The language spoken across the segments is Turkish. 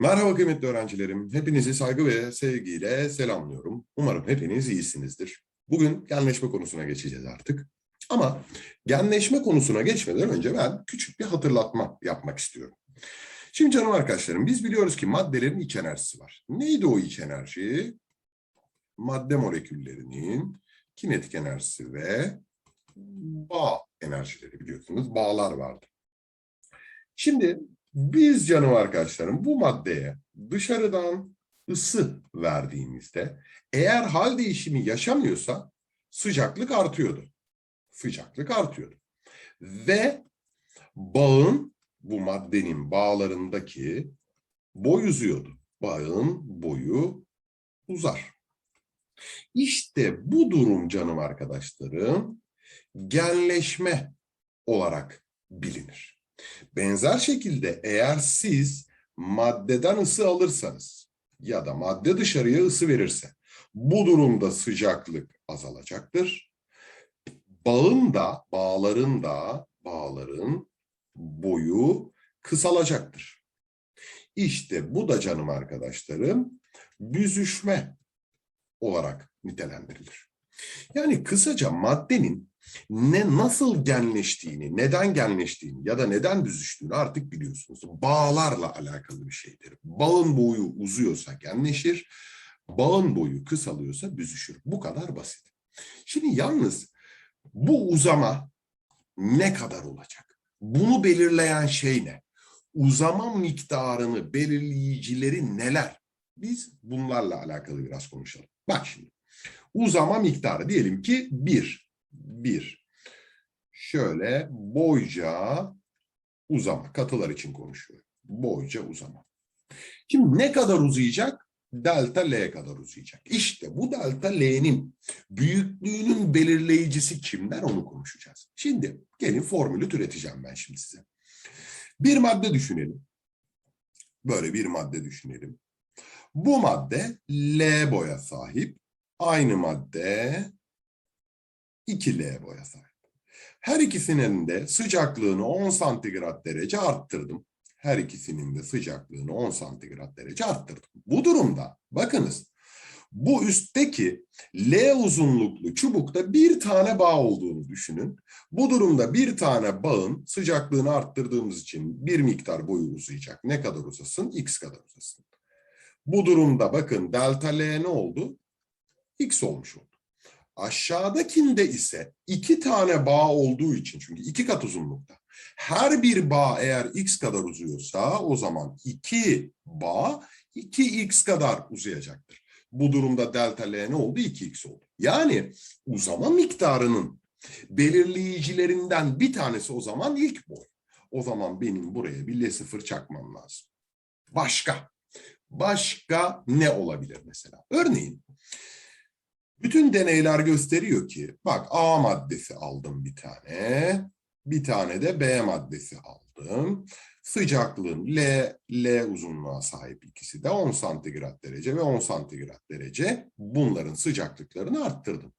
Merhaba kıymetli öğrencilerim. Hepinizi saygı ve sevgiyle selamlıyorum. Umarım hepiniz iyisinizdir. Bugün genleşme konusuna geçeceğiz artık. Ama genleşme konusuna geçmeden önce ben küçük bir hatırlatma yapmak istiyorum. Şimdi canım arkadaşlarım biz biliyoruz ki maddelerin iç enerjisi var. Neydi o iç enerji? Madde moleküllerinin kinetik enerjisi ve bağ enerjileri biliyorsunuz. Bağlar vardı. Şimdi biz canım arkadaşlarım bu maddeye dışarıdan ısı verdiğimizde eğer hal değişimi yaşamıyorsa sıcaklık artıyordu. Sıcaklık artıyordu. Ve bağın bu maddenin bağlarındaki boy uzuyordu. Bağın boyu uzar. İşte bu durum canım arkadaşlarım genleşme olarak bilinir. Benzer şekilde eğer siz maddeden ısı alırsanız ya da madde dışarıya ısı verirse bu durumda sıcaklık azalacaktır. Bağın da, bağların da, bağların boyu kısalacaktır. İşte bu da canım arkadaşlarım büzüşme olarak nitelendirilir. Yani kısaca maddenin ne nasıl genleştiğini, neden genleştiğini ya da neden büzüştüğünü artık biliyorsunuz. Bağlarla alakalı bir şeydir. Bağın boyu uzuyorsa genleşir, bağın boyu kısalıyorsa büzüşür. Bu kadar basit. Şimdi yalnız bu uzama ne kadar olacak? Bunu belirleyen şey ne? Uzama miktarını belirleyicileri neler? Biz bunlarla alakalı biraz konuşalım. Bak şimdi. Uzama miktarı diyelim ki 1. 1. Şöyle boyca uzama. Katılar için konuşuyorum. Boyca uzama. Şimdi ne kadar uzayacak? Delta L kadar uzayacak. İşte bu delta L'nin büyüklüğünün belirleyicisi kimler onu konuşacağız. Şimdi gelin formülü türeteceğim ben şimdi size. Bir madde düşünelim. Böyle bir madde düşünelim. Bu madde L boya sahip. Aynı madde 2L boya sahip. Her ikisinin de sıcaklığını 10 santigrat derece arttırdım. Her ikisinin de sıcaklığını 10 santigrat derece arttırdım. Bu durumda bakınız bu üstteki L uzunluklu çubukta bir tane bağ olduğunu düşünün. Bu durumda bir tane bağın sıcaklığını arttırdığımız için bir miktar boyu uzayacak. Ne kadar uzasın? X kadar uzasın. Bu durumda bakın delta L ne oldu? X olmuş oldu. Aşağıdakinde ise iki tane bağ olduğu için çünkü iki kat uzunlukta. Her bir bağ eğer x kadar uzuyorsa o zaman iki bağ 2x kadar uzayacaktır. Bu durumda delta L ne oldu? 2x oldu. Yani uzama miktarının belirleyicilerinden bir tanesi o zaman ilk boy. O zaman benim buraya bir L0 çakmam lazım. Başka. Başka ne olabilir mesela? Örneğin bütün deneyler gösteriyor ki bak A maddesi aldım bir tane. Bir tane de B maddesi aldım. Sıcaklığın L, L uzunluğa sahip ikisi de 10 santigrat derece ve 10 santigrat derece. Bunların sıcaklıklarını arttırdım.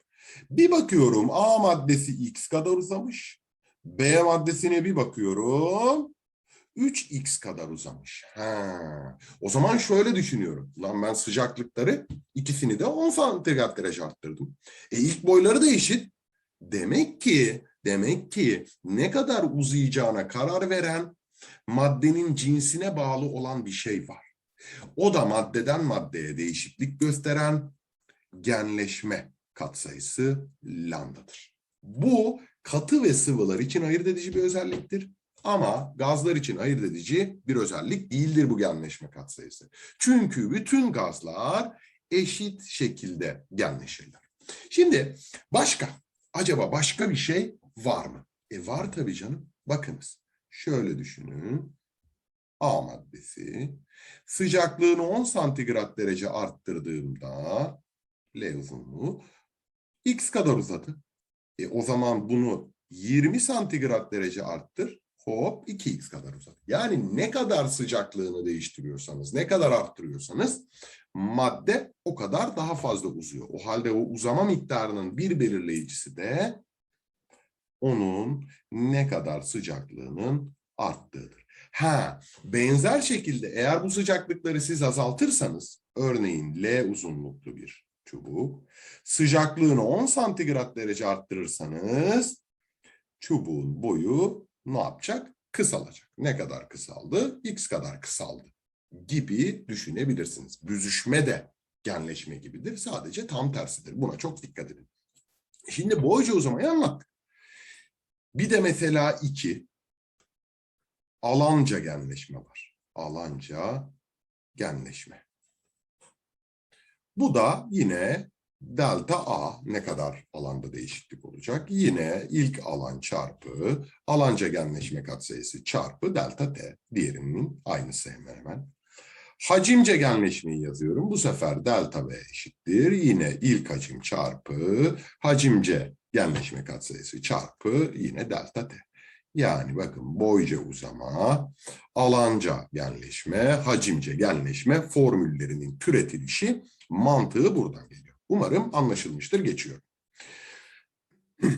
Bir bakıyorum A maddesi X kadar uzamış. B maddesine bir bakıyorum. 3x kadar uzamış. Ha. O zaman şöyle düşünüyorum. Lan ben sıcaklıkları ikisini de 10 santigrat derece arttırdım. E ilk boyları da eşit. Demek ki demek ki ne kadar uzayacağına karar veren maddenin cinsine bağlı olan bir şey var. O da maddeden maddeye değişiklik gösteren genleşme katsayısı lambdadır. Bu katı ve sıvılar için ayırt edici bir özelliktir. Ama gazlar için ayırt edici bir özellik değildir bu genleşme katsayısı. Çünkü bütün gazlar eşit şekilde genleşirler. Şimdi başka, acaba başka bir şey var mı? E var tabii canım. Bakınız, şöyle düşünün. A maddesi sıcaklığını 10 santigrat derece arttırdığımda L uzunluğu X kadar uzadı. E o zaman bunu 20 santigrat derece arttır hop 2x kadar uzadı. Yani ne kadar sıcaklığını değiştiriyorsanız, ne kadar arttırıyorsanız madde o kadar daha fazla uzuyor. O halde o uzama miktarının bir belirleyicisi de onun ne kadar sıcaklığının arttığıdır. Ha, benzer şekilde eğer bu sıcaklıkları siz azaltırsanız, örneğin L uzunluklu bir çubuk, sıcaklığını 10 santigrat derece arttırırsanız, çubuğun boyu ne yapacak? Kısalacak. Ne kadar kısaldı? X kadar kısaldı gibi düşünebilirsiniz. Büzüşme de genleşme gibidir. Sadece tam tersidir. Buna çok dikkat edin. Şimdi boyca uzamayı anlattık. Bir de mesela iki alanca genleşme var. Alanca genleşme. Bu da yine delta A ne kadar alanda değişiklik olacak? Yine ilk alan çarpı alanca genleşme katsayısı çarpı delta T. Diğerinin aynısı hemen hemen. Hacimce genleşmeyi yazıyorum. Bu sefer delta V eşittir. Yine ilk hacim çarpı hacimce genleşme katsayısı çarpı yine delta T. Yani bakın boyca uzama, alanca genleşme, hacimce genleşme formüllerinin türetilişi mantığı buradan geliyor. Umarım anlaşılmıştır. Geçiyorum.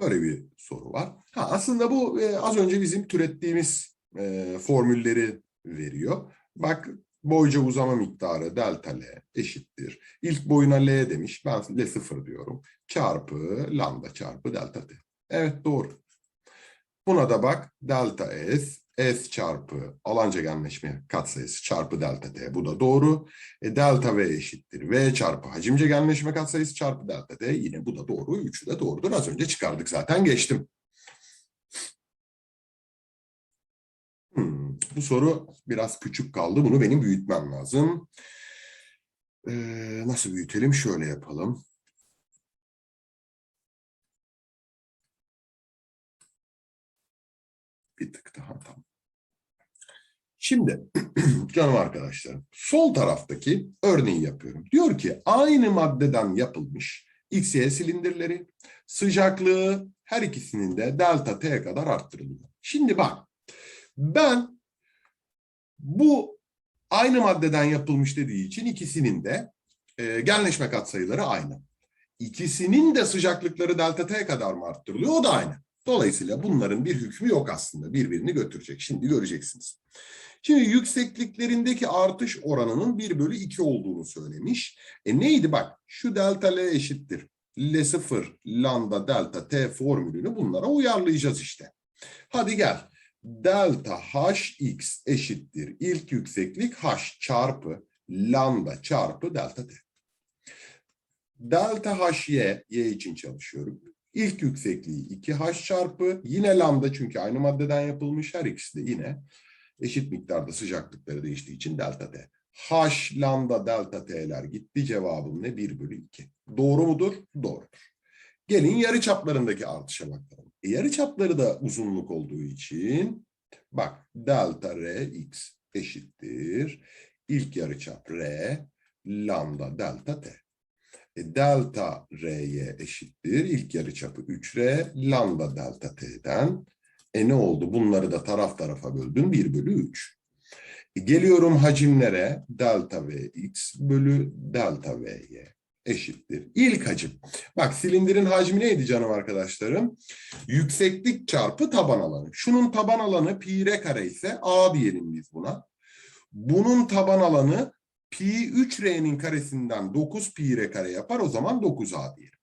Böyle bir soru var. Ha, aslında bu e, az önce bizim türettiğimiz e, formülleri veriyor. Bak boyca uzama miktarı delta L eşittir. İlk boyuna L demiş. Ben L sıfır diyorum. Çarpı lambda çarpı delta T. Evet doğru. Buna da bak delta S S çarpı alanca genleşme katsayısı çarpı delta T. Bu da doğru. E, delta V eşittir. V çarpı hacimce genleşme katsayısı çarpı delta T. Yine bu da doğru. Üçü de doğrudur. Az önce çıkardık zaten geçtim. Hmm, bu soru biraz küçük kaldı. Bunu benim büyütmem lazım. Ee, nasıl büyütelim? Şöyle yapalım. Bir tık daha tamam. Şimdi canım arkadaşlarım sol taraftaki örneği yapıyorum. Diyor ki aynı maddeden yapılmış XY silindirleri sıcaklığı her ikisinin de delta T kadar arttırılıyor. Şimdi bak ben bu aynı maddeden yapılmış dediği için ikisinin de e, genleşme katsayıları aynı. İkisinin de sıcaklıkları delta T kadar mı arttırılıyor? O da aynı. Dolayısıyla bunların bir hükmü yok aslında. Birbirini götürecek. Şimdi göreceksiniz. Şimdi yüksekliklerindeki artış oranının 1 bölü 2 olduğunu söylemiş. E neydi bak şu delta L eşittir. L0 lambda delta T formülünü bunlara uyarlayacağız işte. Hadi gel. Delta Hx eşittir. İlk yükseklik H çarpı lambda çarpı delta T. Delta Hy, y için çalışıyorum. İlk yüksekliği 2H çarpı yine lambda çünkü aynı maddeden yapılmış her ikisi de yine eşit miktarda sıcaklıkları değiştiği için delta T. H lambda delta T'ler gitti cevabım ne? 1 bölü 2. Doğru mudur? Doğrudur. Gelin yarı çaplarındaki artışa bakalım. E, yarı çapları da uzunluk olduğu için bak delta R x eşittir. İlk yarı çap R lambda delta T. E, delta R'ye eşittir. İlk yarıçapı 3R lambda delta T'den. E ne oldu? Bunları da taraf tarafa böldün. 1 bölü 3. E, geliyorum hacimlere. Delta Vx bölü delta Vy eşittir. İlk hacim. Bak silindirin hacmi neydi canım arkadaşlarım? Yükseklik çarpı taban alanı. Şunun taban alanı pi r kare ise a diyelim biz buna. Bunun taban alanı pi 3r'nin karesinden 9 pi r kare yapar. O zaman 9a diyelim.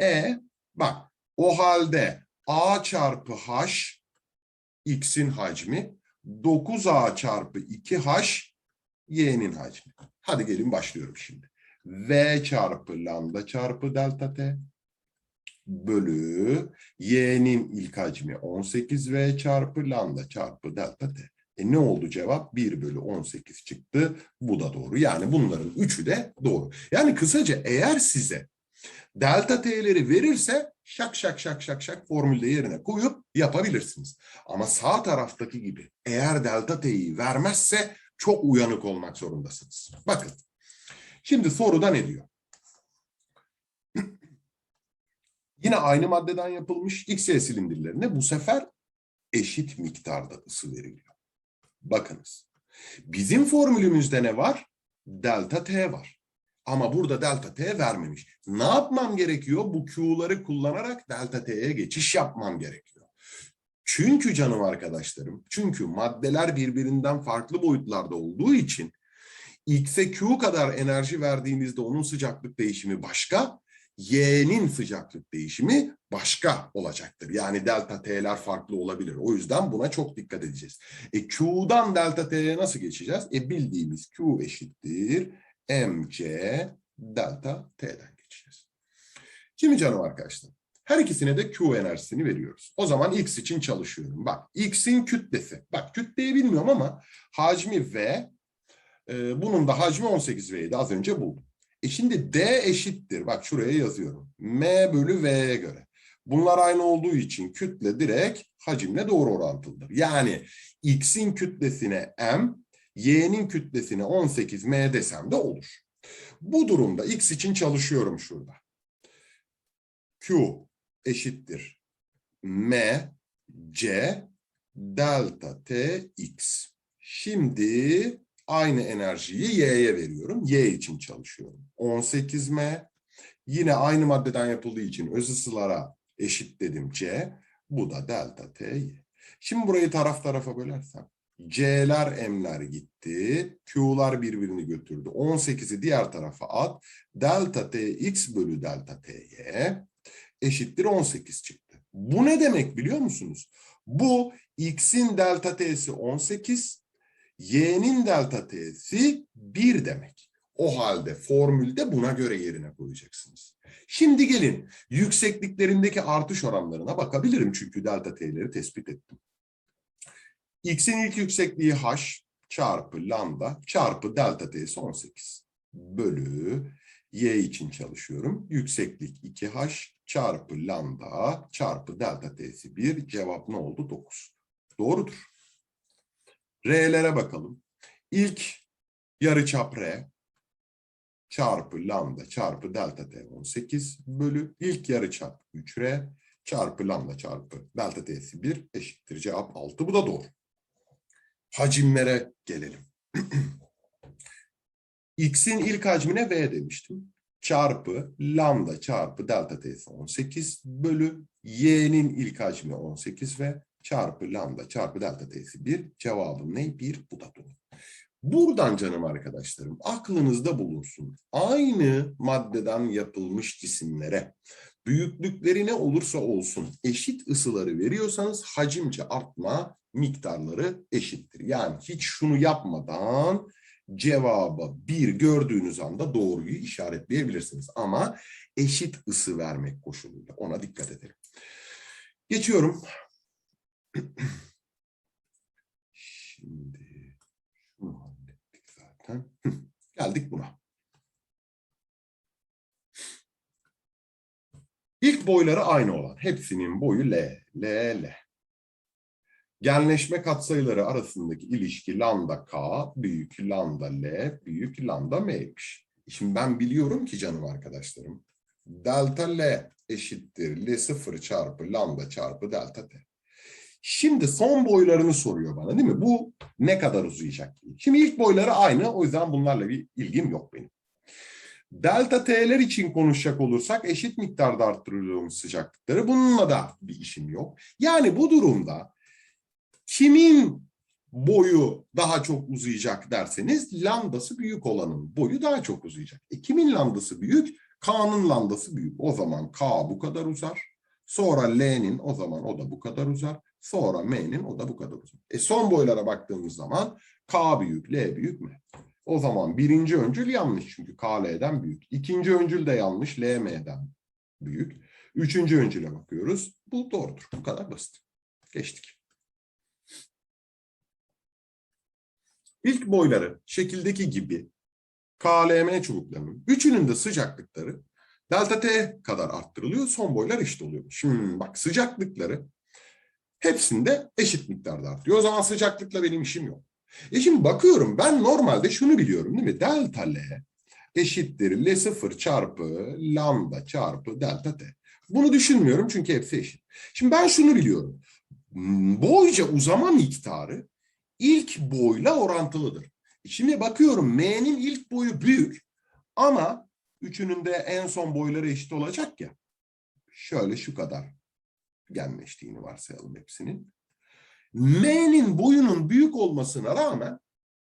E bak o halde a çarpı h x'in hacmi 9a çarpı 2h y'nin hacmi. Hadi gelin başlıyorum şimdi. v çarpı lambda çarpı delta t bölü y'nin ilk hacmi 18v çarpı lambda çarpı delta t. E ne oldu cevap? 1 bölü 18 çıktı. Bu da doğru. Yani bunların üçü de doğru. Yani kısaca eğer size delta t'leri verirse şak şak şak şak şak formülde yerine koyup yapabilirsiniz. Ama sağ taraftaki gibi eğer delta t'yi vermezse çok uyanık olmak zorundasınız. Bakın. Şimdi soruda ne diyor? Yine aynı maddeden yapılmış XY silindirlerine bu sefer eşit miktarda ısı veriliyor. Bakınız. Bizim formülümüzde ne var? Delta T var. Ama burada delta T vermemiş. Ne yapmam gerekiyor? Bu Q'ları kullanarak delta T'ye geçiş yapmam gerekiyor. Çünkü canım arkadaşlarım, çünkü maddeler birbirinden farklı boyutlarda olduğu için X'e Q kadar enerji verdiğinizde onun sıcaklık değişimi başka, Y'nin sıcaklık değişimi başka olacaktır. Yani delta T'ler farklı olabilir. O yüzden buna çok dikkat edeceğiz. E Q'dan delta T'ye nasıl geçeceğiz? E bildiğimiz Q eşittir mc delta T'den geçeceğiz. Şimdi canım arkadaşlar, her ikisine de Q enerjisini veriyoruz. O zaman X için çalışıyorum. Bak X'in kütlesi. Bak kütleyi bilmiyorum ama hacmi V. e, bunun da hacmi 18V'ydi az önce buldum. E şimdi D eşittir. Bak şuraya yazıyorum. M bölü V'ye göre. Bunlar aynı olduğu için kütle direkt hacimle doğru orantılıdır. Yani X'in kütlesine M, Y'nin kütlesine 18M desem de olur. Bu durumda X için çalışıyorum şurada. Q eşittir M C delta T X. Şimdi aynı enerjiyi Y'ye veriyorum. Y için çalışıyorum. 18M yine aynı maddeden yapıldığı için öz ısılara eşitledim C. Bu da delta T Y. Şimdi burayı taraf tarafa bölersem C'ler M'ler gitti. Q'lar birbirini götürdü. 18'i diğer tarafa at. Delta T X bölü delta T Y eşittir 18 çıktı. Bu ne demek biliyor musunuz? Bu x'in delta t'si 18, y'nin delta t'si 1 demek. O halde formülde buna göre yerine koyacaksınız. Şimdi gelin yüksekliklerindeki artış oranlarına bakabilirim çünkü delta t'leri tespit ettim. x'in ilk yüksekliği h çarpı lambda çarpı delta t'si 18 bölü y için çalışıyorum. Yükseklik 2h çarpı lambda çarpı delta t'si 1 cevap ne oldu? 9. Doğrudur. R'lere bakalım. İlk yarıçap R çarpı lambda çarpı delta t 18 bölü ilk yarıçap 3R çarpı lambda çarpı delta t'si 1 eşittir cevap 6. Bu da doğru. Hacimlere gelelim. X'in ilk hacmine V demiştim. Çarpı lambda çarpı delta t'si 18 bölü y'nin ilk hacmi 18 ve çarpı lambda çarpı delta t'si 1. Cevabım ne? 1. Bu da doğru. Buradan canım arkadaşlarım aklınızda bulunsun. Aynı maddeden yapılmış cisimlere büyüklükleri ne olursa olsun eşit ısıları veriyorsanız hacimce artma miktarları eşittir. Yani hiç şunu yapmadan cevaba bir gördüğünüz anda doğruyu işaretleyebilirsiniz. Ama eşit ısı vermek koşuluyla ona dikkat edelim. Geçiyorum. Şimdi şunu hallettik zaten. Geldik buna. İlk boyları aynı olan hepsinin boyu L, L, L. Genleşme katsayıları arasındaki ilişki lambda k büyük lambda l büyük lambda m'ymiş. Şimdi ben biliyorum ki canım arkadaşlarım. Delta l eşittir l0 çarpı lambda çarpı delta t. Şimdi son boylarını soruyor bana değil mi? Bu ne kadar uzayacak? Şimdi ilk boyları aynı o yüzden bunlarla bir ilgim yok benim. Delta T'ler için konuşacak olursak eşit miktarda arttırılıyormuş sıcaklıkları. Bununla da bir işim yok. Yani bu durumda kimin boyu daha çok uzayacak derseniz lambdası büyük olanın boyu daha çok uzayacak. E kimin lambdası büyük? K'nın lambdası büyük. O zaman K bu kadar uzar. Sonra L'nin o zaman o da bu kadar uzar. Sonra M'nin o da bu kadar uzar. E son boylara baktığımız zaman K büyük, L büyük mü? O zaman birinci öncül yanlış çünkü K L'den büyük. İkinci öncül de yanlış L M'den büyük. Üçüncü öncüle bakıyoruz. Bu doğrudur. Bu kadar basit. Geçtik. İlk boyları şekildeki gibi KLM çubuklarının üçünün de sıcaklıkları delta T kadar arttırılıyor. Son boylar eşit oluyor. Şimdi bak sıcaklıkları hepsinde eşit miktarda artıyor. O zaman sıcaklıkla benim işim yok. E şimdi bakıyorum ben normalde şunu biliyorum değil mi? Delta L eşittir L0 çarpı lambda çarpı delta T. Bunu düşünmüyorum çünkü hepsi eşit. Şimdi ben şunu biliyorum. Boyca uzama miktarı ilk boyla orantılıdır. Şimdi bakıyorum M'nin ilk boyu büyük ama üçünün de en son boyları eşit olacak ya. Şöyle şu kadar genleştiğini varsayalım hepsinin. M'nin boyunun büyük olmasına rağmen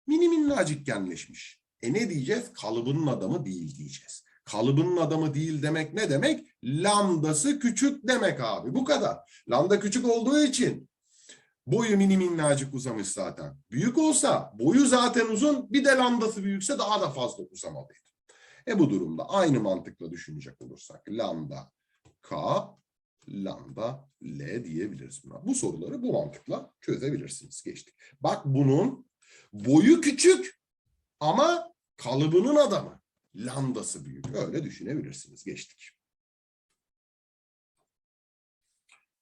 mini minnacık genleşmiş. E ne diyeceğiz? Kalıbının adamı değil diyeceğiz. Kalıbının adamı değil demek ne demek? Lambdası küçük demek abi. Bu kadar. Lambda küçük olduğu için boyu mini minnacık uzamış zaten. Büyük olsa boyu zaten uzun bir de lambdası büyükse daha da fazla uzamalıydı. E bu durumda aynı mantıkla düşünecek olursak lambda k lambda L diyebiliriz buna. Bu soruları bu mantıkla çözebilirsiniz. Geçtik. Bak bunun boyu küçük ama kalıbının adamı. Lambdası büyük. Öyle düşünebilirsiniz. Geçtik.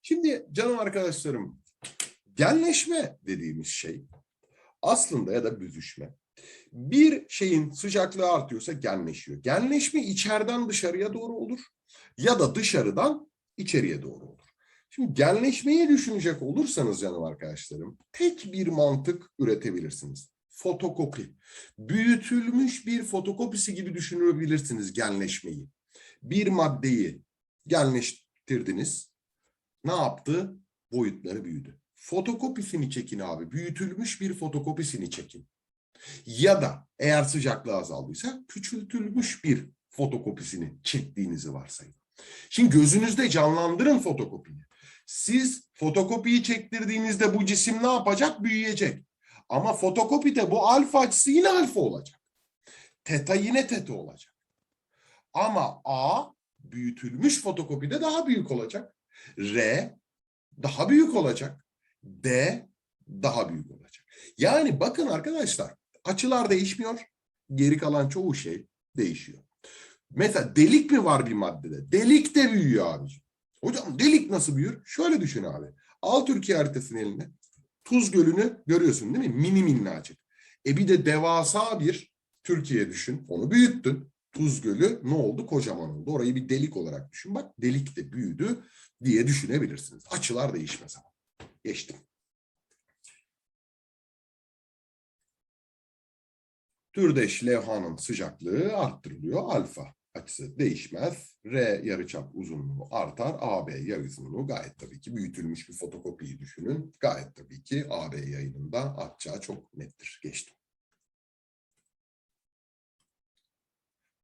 Şimdi canım arkadaşlarım genleşme dediğimiz şey aslında ya da büzüşme bir şeyin sıcaklığı artıyorsa genleşiyor. Genleşme içeriden dışarıya doğru olur ya da dışarıdan içeriye doğru olur. Şimdi genleşmeyi düşünecek olursanız canım arkadaşlarım tek bir mantık üretebilirsiniz. Fotokopi. Büyütülmüş bir fotokopisi gibi düşünebilirsiniz genleşmeyi. Bir maddeyi genleştirdiniz. Ne yaptı? Boyutları büyüdü. Fotokopisini çekin abi. Büyütülmüş bir fotokopisini çekin. Ya da eğer sıcaklığı azaldıysa küçültülmüş bir fotokopisini çektiğinizi varsayın. Şimdi gözünüzde canlandırın fotokopiyi. Siz fotokopiyi çektirdiğinizde bu cisim ne yapacak? Büyüyecek. Ama fotokopide bu alfa açısı yine alfa olacak. Teta yine teta olacak. Ama A büyütülmüş fotokopide daha büyük olacak. R daha büyük olacak. D daha büyük olacak. Yani bakın arkadaşlar açılar değişmiyor. Geri kalan çoğu şey değişiyor. Mesela delik mi var bir maddede? Delik de büyüyor abiciğim. Hocam delik nasıl büyür? Şöyle düşün abi. Al Türkiye haritasını eline. Tuz Gölü'nü görüyorsun değil mi? Mini minnacık. E bir de devasa bir Türkiye düşün. Onu büyüttün. Tuz Gölü ne oldu? Kocaman oldu. Orayı bir delik olarak düşün. Bak delik de büyüdü diye düşünebilirsiniz. Açılar değişmez ama. Geçtim. Türdeş levhanın sıcaklığı arttırılıyor. Alfa açısı değişmez. R yarıçap uzunluğu artar. AB uzunluğu gayet tabii ki büyütülmüş bir fotokopiyi düşünün. Gayet tabii ki AB yayınında atacağı çok nettir. Geçtim.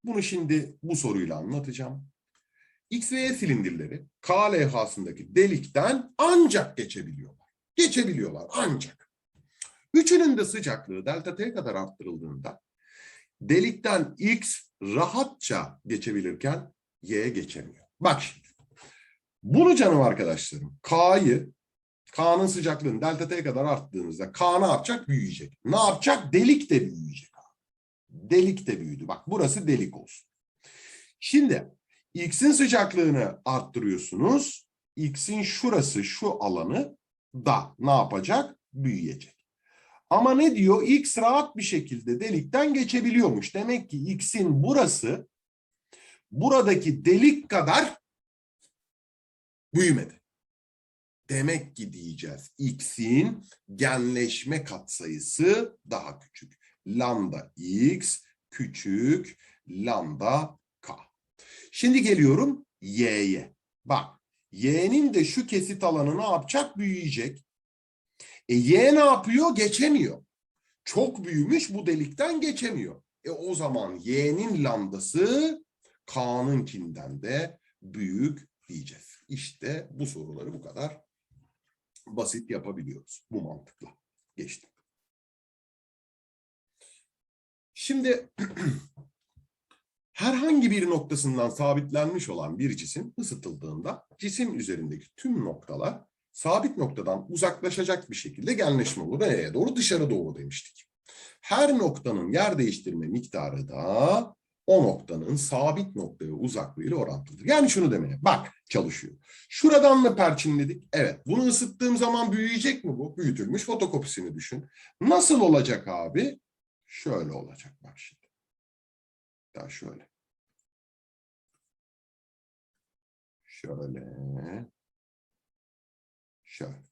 Bunu şimdi bu soruyla anlatacağım. X ve Y silindirleri K levhasındaki delikten ancak geçebiliyorlar. Geçebiliyorlar ancak. Üçünün de sıcaklığı delta T kadar arttırıldığında delikten X rahatça geçebilirken Y geçemiyor. Bak şimdi. Bunu canım arkadaşlarım K'yı K'nın sıcaklığını delta T kadar arttığınızda K ne yapacak? Büyüyecek. Ne yapacak? Delik de büyüyecek. Delik de büyüdü. Bak burası delik olsun. Şimdi X'in sıcaklığını arttırıyorsunuz. X'in şurası şu alanı da ne yapacak? Büyüyecek. Ama ne diyor? X rahat bir şekilde delikten geçebiliyormuş. Demek ki X'in burası buradaki delik kadar büyümedi. Demek ki diyeceğiz X'in genleşme katsayısı daha küçük. Lambda X küçük lambda K. Şimdi geliyorum Y'ye. Bak Y'nin de şu kesit alanı ne yapacak? Büyüyecek. E Y ne yapıyor? Geçemiyor. Çok büyümüş bu delikten geçemiyor. E o zaman Y'nin lambdası K'nınkinden de büyük diyeceğiz. İşte bu soruları bu kadar basit yapabiliyoruz bu mantıkla. Geçtim. Şimdi herhangi bir noktasından sabitlenmiş olan bir cisim ısıtıldığında cisim üzerindeki tüm noktalar sabit noktadan uzaklaşacak bir şekilde genleşme olur. Nereye doğru? Dışarı doğru demiştik. Her noktanın yer değiştirme miktarı da o noktanın sabit noktaya uzaklığıyla orantılıdır. Yani şunu demeye bak çalışıyor. Şuradan mı perçinledik? Evet. Bunu ısıttığım zaman büyüyecek mi bu? Büyütülmüş fotokopisini düşün. Nasıl olacak abi? Şöyle olacak bak şimdi. Ya şöyle. Şöyle. Şöyle.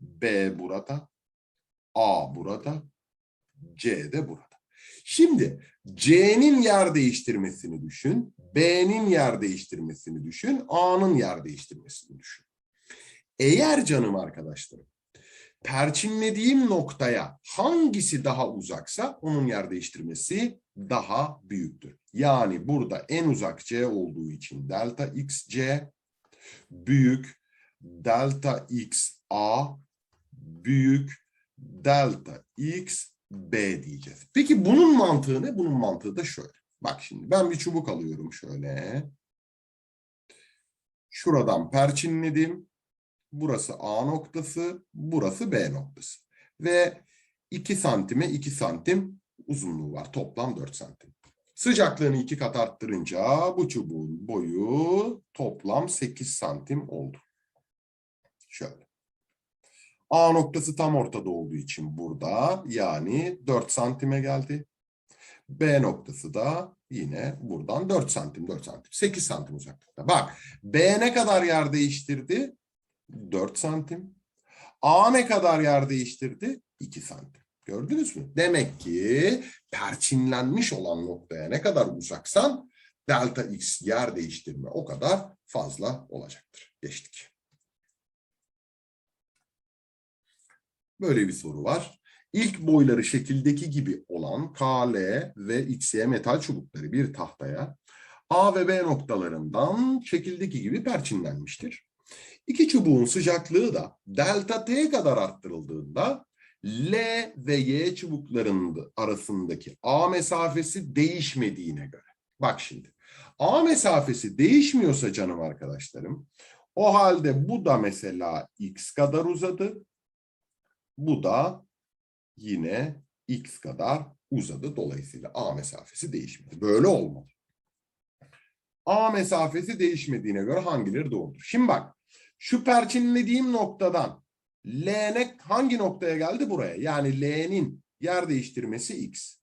B burada. A burada. C de burada. Şimdi C'nin yer değiştirmesini düşün. B'nin yer değiştirmesini düşün. A'nın yer değiştirmesini düşün. Eğer canım arkadaşlarım perçinlediğim noktaya hangisi daha uzaksa onun yer değiştirmesi daha büyüktür. Yani burada en uzak C olduğu için delta xc büyük delta x a büyük delta x b diyeceğiz. Peki bunun mantığı ne? Bunun mantığı da şöyle. Bak şimdi ben bir çubuk alıyorum şöyle. Şuradan perçinledim. Burası A noktası, burası B noktası. Ve 2 santime 2 santim uzunluğu var. Toplam 4 santim. Sıcaklığını iki kat arttırınca bu çubuğun boyu toplam 8 santim oldu. Şöyle. A noktası tam ortada olduğu için burada yani 4 santime geldi. B noktası da yine buradan 4 santim, 4 santim, 8 santim uzaklıkta. Bak B ne kadar yer değiştirdi? 4 santim. A ne kadar yer değiştirdi? 2 santim. Gördünüz mü? Demek ki perçinlenmiş olan noktaya ne kadar uzaksan delta x yer değiştirme o kadar fazla olacaktır. Geçtik. Böyle bir soru var. İlk boyları şekildeki gibi olan KL ve XY metal çubukları bir tahtaya A ve B noktalarından şekildeki gibi perçinlenmiştir. İki çubuğun sıcaklığı da delta T kadar arttırıldığında L ve Y çubuklarının arasındaki A mesafesi değişmediğine göre. Bak şimdi. A mesafesi değişmiyorsa canım arkadaşlarım, o halde bu da mesela X kadar uzadı. Bu da yine X kadar uzadı. Dolayısıyla A mesafesi değişmedi. Böyle olmalı. A mesafesi değişmediğine göre hangileri doğrudur? Şimdi bak, şu perçinlediğim noktadan L ne hangi noktaya geldi buraya? Yani L'nin yer değiştirmesi X.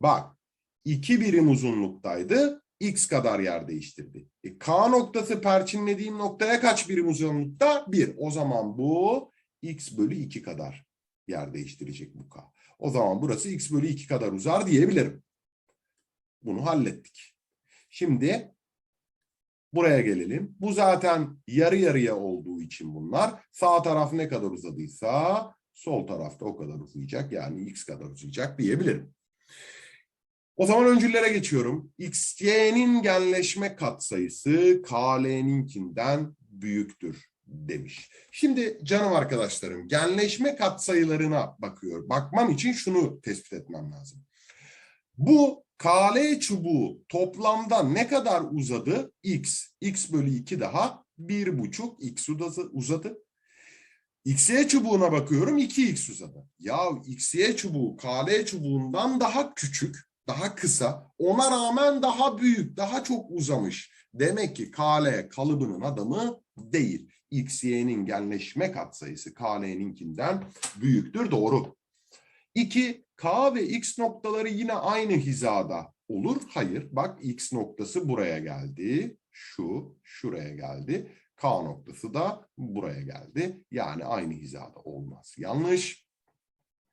Bak, iki birim uzunluktaydı. X kadar yer değiştirdi. E, K noktası perçinlediğim noktaya kaç birim uzunlukta? 1. O zaman bu X bölü 2 kadar yer değiştirecek bu K. O zaman burası X bölü 2 kadar uzar diyebilirim. Bunu hallettik. Şimdi buraya gelelim. Bu zaten yarı yarıya olduğu için bunlar. Sağ taraf ne kadar uzadıysa sol tarafta o kadar uzayacak. Yani X kadar uzayacak diyebilirim. O zaman öncüllere geçiyorum. XY'nin genleşme katsayısı KL'ninkinden büyüktür demiş. Şimdi canım arkadaşlarım genleşme katsayılarına bakıyor. Bakmam için şunu tespit etmem lazım. Bu KL çubuğu toplamda ne kadar uzadı? X. X bölü 2 daha 1,5 X uzadı. XY çubuğuna bakıyorum 2X uzadı. Ya XY çubuğu KL çubuğundan daha küçük, daha kısa. Ona rağmen daha büyük, daha çok uzamış. Demek ki KL kalıbının adamı değil. XY'nin genleşme katsayısı KL'ninkinden büyüktür. Doğru. 2. K ve X noktaları yine aynı hizada olur. Hayır. Bak X noktası buraya geldi. Şu, şuraya geldi. K noktası da buraya geldi. Yani aynı hizada olmaz. Yanlış.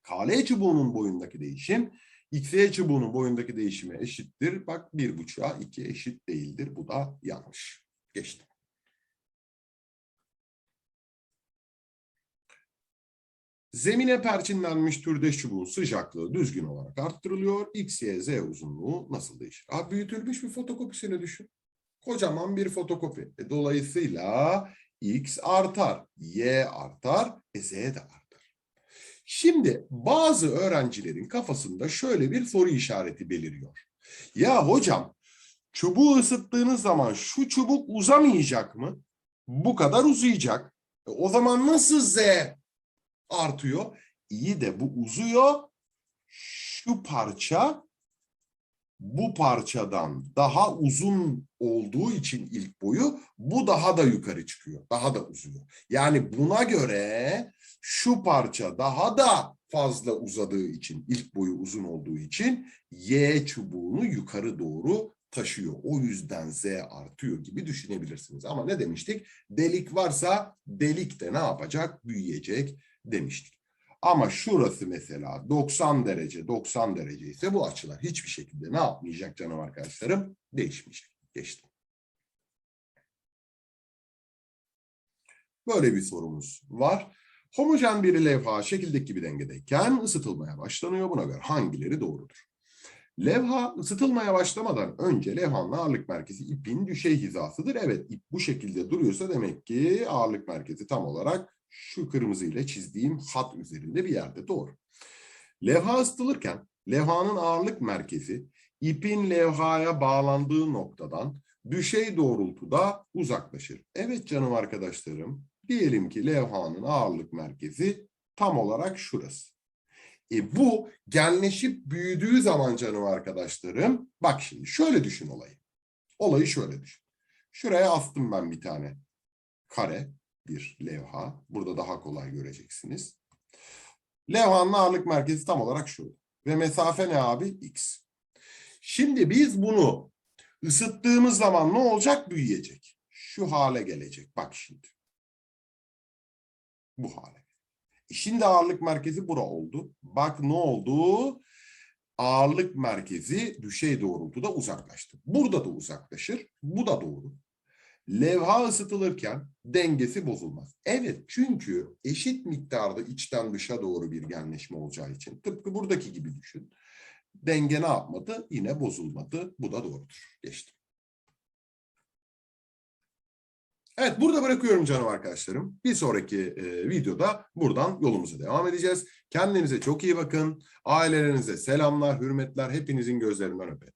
KL çubuğunun boyundaki değişim XY çubuğunun boyundaki değişime eşittir. Bak 1,5'a 2 eşit değildir. Bu da yanlış. Geçtim. Zemine perçinlenmiş türdeş çubuğun sıcaklığı düzgün olarak arttırılıyor. X, Y, Z uzunluğu nasıl değişir? Abi büyütülmüş bir fotokopisini düşün. Kocaman bir fotokopi. E, dolayısıyla X artar, Y artar, e, Z de artar. Şimdi bazı öğrencilerin kafasında şöyle bir soru işareti beliriyor. Ya hocam çubuğu ısıttığınız zaman şu çubuk uzamayacak mı? Bu kadar uzayacak. E, o zaman nasıl Z artıyor. İyi de bu uzuyor. Şu parça bu parçadan daha uzun olduğu için ilk boyu bu daha da yukarı çıkıyor. Daha da uzuyor. Yani buna göre şu parça daha da fazla uzadığı için ilk boyu uzun olduğu için Y çubuğunu yukarı doğru taşıyor. O yüzden Z artıyor gibi düşünebilirsiniz. Ama ne demiştik? Delik varsa delik de ne yapacak? Büyüyecek demiştik. Ama şurası mesela 90 derece 90 derece ise bu açılar hiçbir şekilde ne yapmayacak canım arkadaşlarım? Değişmeyecek. Geçtim. Böyle bir sorumuz var. Homojen bir levha şekildeki gibi dengedeyken ısıtılmaya başlanıyor. Buna göre hangileri doğrudur? Levha ısıtılmaya başlamadan önce levhanın ağırlık merkezi ipin düşey hizasıdır. Evet ip bu şekilde duruyorsa demek ki ağırlık merkezi tam olarak şu kırmızı ile çizdiğim hat üzerinde bir yerde doğru. Levha ısıtılırken levhanın ağırlık merkezi ipin levhaya bağlandığı noktadan düşey doğrultuda uzaklaşır. Evet canım arkadaşlarım, diyelim ki levhanın ağırlık merkezi tam olarak şurası. E bu genleşip büyüdüğü zaman canım arkadaşlarım, bak şimdi şöyle düşün olayı. Olayı şöyle düşün. Şuraya astım ben bir tane kare bir levha. Burada daha kolay göreceksiniz. Levhanın ağırlık merkezi tam olarak şurada. Ve mesafe ne abi? X. Şimdi biz bunu ısıttığımız zaman ne olacak? Büyüyecek. Şu hale gelecek. Bak şimdi. Bu hale. E Şimdi ağırlık merkezi bura oldu. Bak ne oldu? Ağırlık merkezi düşey doğrultuda uzaklaştı. Burada da uzaklaşır. Bu da doğru. Levha ısıtılırken dengesi bozulmaz. Evet çünkü eşit miktarda içten dışa doğru bir genleşme olacağı için tıpkı buradaki gibi düşün. Denge ne yapmadı? Yine bozulmadı. Bu da doğrudur. Geçtim. Evet burada bırakıyorum canım arkadaşlarım. Bir sonraki e, videoda buradan yolumuza devam edeceğiz. Kendinize çok iyi bakın. Ailelerinize selamlar, hürmetler. Hepinizin gözlerinden öperim.